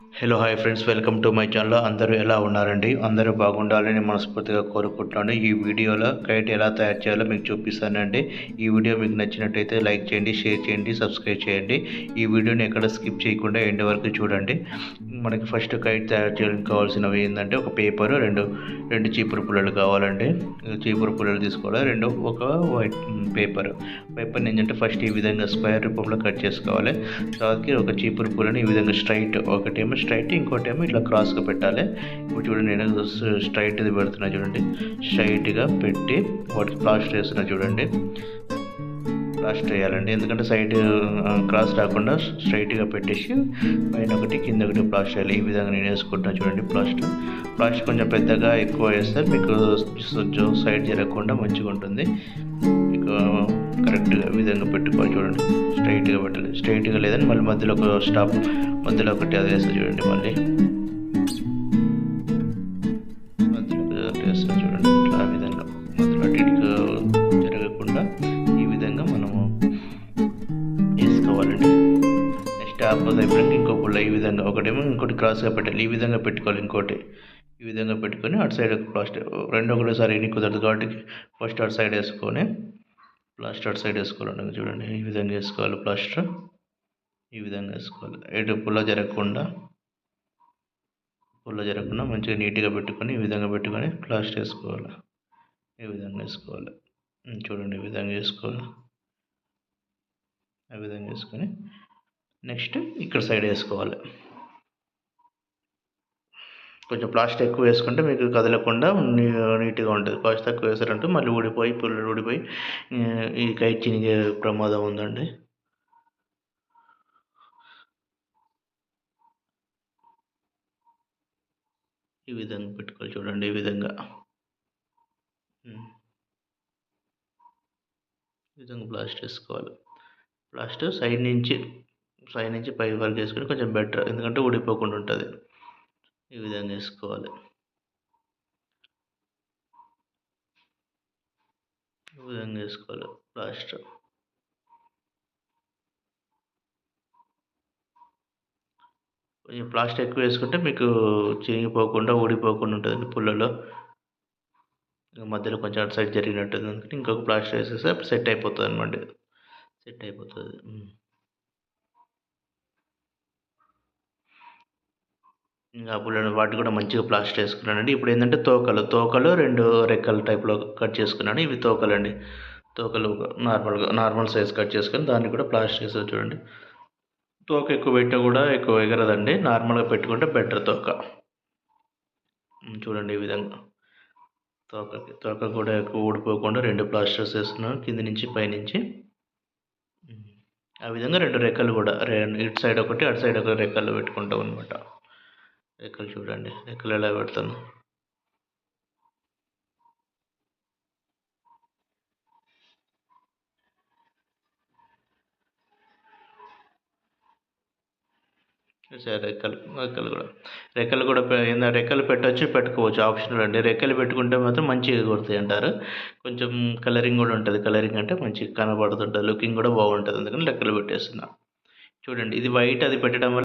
Hello hi friends welcome to my channel అందరూ ఎలా ఉన్నారండి? అందరూ బాగుండాలని మనస్ఫూర్తిగా కోరుకుంటున్నాను. ఈ వీడియోలో కైట్ ఎలా తయారు చేయాలో మీకు చూపిస్తానండి. ఈ వీడియో మీకు నచ్చినట్టయితే లైక్ చేయండి షేర్ చేయండి సబ్స్క్రైబ్ చేయండి. ఈ వీడియోని ఎక్కడ స్కిప్ చేయకుండా ఎండ్ వరకు చూడండి. మనకి ఫస్ట్ కైట్ తయారు చేయడానికి కావాల్సినవి ఏంటంటే ఒక పేపర్ రెండు రెండు చీపురు పుల్లలు కావాలండి చీపురు పుల్లలు తీసుకోవాలి. రెండు ఒక వైట్ పేపర్ పేపర్ని ఏంటంటే ఫస్ట్ ఈ విధంగా స్క్వేర్ రూపంలో కట్ చేసుకోవాలి. తర్వాత ఒక చీపురు పుల్లని ఈ విధంగా స్ట్రైట్ ఒకటేమో స్ట్రైట్ ఇంకోటేమో ఇట్లా క్రాస్గా పెట్టాలి. ఇప్పుడు చూడండి నేను స్ట్రైట్ ఇది పెడుతున్నా చూడండి. స్ట్రైట్గా పెట్టి వాటికి ప్లాస్టర్ వేస్తున్నా చూడండి. ప్లాస్టర్ వేయాలండి ఎందుకంటే సైడ్ క్రాస్ రాకుండా స్ట్రైట్గా పెట్టేసి పైన ఒకటి కింద ఒకటి ప్లాస్ట్ చేయాలి. ఈ విధంగా నేను వేసుకుంటాను చూడండి ప్లాస్టర్ ప్లాస్టర్ కొంచెం పెద్దగా ఎక్కువ వేస్తే మీకు సైడ్ జరగకుండా మంచిగా ఉంటుంది. మీకు కరెక్ట్గా విధంగా పెట్టుకోవాలి చూడండి. స్ట్రైట్గా పెట్టాలి. స్ట్రైట్గా లేదని మళ్ళీ మధ్యలో ఒక స్టాప్ మధ్యలో ఒకటి అది వేస్తే చూడండి మళ్ళీ. వేసుకోవాలండి నెక్స్ట్ ఆపోజ్ అయిపోయాక ఇంకో పుల్ల ఈ విధంగా ఒకటేమో ఇంకోటి క్రాస్గా పెట్టాలి. ఈ విధంగా పెట్టుకోవాలి ఇంకోటి. ఈ విధంగా పెట్టుకొని అటు సైడ్ ప్లాస్టర్ రెండు ఒకటేసారి ఎన్ని కుదరదు కాబట్టి ఫస్ట్ అటు సైడ్ వేసుకొని ప్లాస్టర్ అటు సైడ్ వేసుకోవాలండి. చూడండి ఈ విధంగా వేసుకోవాలి ప్లాస్టర్ ఈ విధంగా వేసుకోవాలి. ఎటు పుల్ల జరగకుండా పుల్ల జరగకుండా మంచిగా నీట్గా పెట్టుకొని ఈ విధంగా పెట్టుకొని ప్లాస్టర్ వేసుకోవాలి. ఈ విధంగా వేసుకోవాలి. చూడండి ఈ విధంగా వేసుకోవాలి. ఆ విధంగా వేసుకొని నెక్స్ట్ ఇక్కడ సైడ్ వేసుకోవాలి. కొంచెం ప్లాస్టర్ ఎక్కువ వేసుకుంటే మీకు కదలకుండా నీట్గా ఉంటుంది. ప్లాస్టిక్ తక్కువ వేసారంటే మళ్ళీ ఊడిపోయి పుల్లలు ఊడిపోయి ఈ కైట్ చినిగే ప్రమాదం ఉందండి. ఈ విధంగా పెట్టుకోవాలి చూడండి ఈ విధంగా. ఈ విధంగా ప్లాస్టర్ వేసుకోవాలి. ప్లాస్టర్ సైడ్ నుంచి సైడ్ నుంచి పై వరకు వేసుకొని కొంచెం బెటర్ ఎందుకంటే ఊడిపోకుండా ఉంటుంది. ఈ విధంగా వేసుకోవాలి ఈ విధంగా వేసుకోవాలి ప్లాస్టర్ కొంచెం ప్లాస్టర్ ఎక్కువ వేసుకుంటే మీకు చిరిగిపోకుండా ఊడిపోకుండా ఉంటుంది పుల్లలో. మధ్యలో కొంచెం అటు సైడ్ జరిగినట్టుంది. ఇంకొక ప్లాస్టర్ వేసేస్తే సెట్ అయిపోతుంది అనమాట సెట్ అయిపోతుంది. ఇంకా పుల్లని వాటి కూడా మంచిగా ప్లాస్టర్ వేసుకున్నానండి ఇప్పుడు ఏంటంటే తోకలు తోకలు రెండు రెక్కల టైప్లో కట్ చేసుకున్నాను. ఇవి తోకలండి. తోకలు నార్మల్గా నార్మల్ సైజ్ కట్ చేసుకొని దాన్ని కూడా ప్లాస్టర్ వేసారు చూడండి. తోక ఎక్కువ పెట్టినా కూడా ఎక్కువ ఎగరదండి. నార్మల్గా పెట్టుకుంటే బెటర్ తోక. చూడండి ఈ విధంగా. తోకకి తోక కూడా ఎక్కువ ఊడిపోకుండా రెండు ప్లాస్టర్స్ వేస్తున్నాను కింద నుంచి పైనుంచి ఆ విధంగా రెండు రెక్కలు కూడా ఇటు సైడ్ ఒకటి అటు సైడ్ ఒక రెక్కలు పెట్టుకుంటాం అనమాట రెక్కలు చూడండి రెక్కలు ఎలా పెడతాను. సరే రెక్కలు రెక్కలు కూడా. రెక్కలు కూడా ఏంటంటే రెక్కలు పెట్టవచ్చు పెట్టుకోవచ్చు ఆప్షనల్ అండి. రెక్కలు పెట్టుకుంటే మాత్రం మంచిగా కొడతాయి అంటారు. కొంచెం కలరింగ్ కూడా ఉంటుంది. కలరింగ్ అంటే మంచిగా కనబడుతుంటుంది. లుకింగ్ కూడా బాగుంటుంది. అందుకని రెక్కలు పెట్టేస్తున్నా. చూడండి ఇది వైట్ అది పెట్టడం వల్ల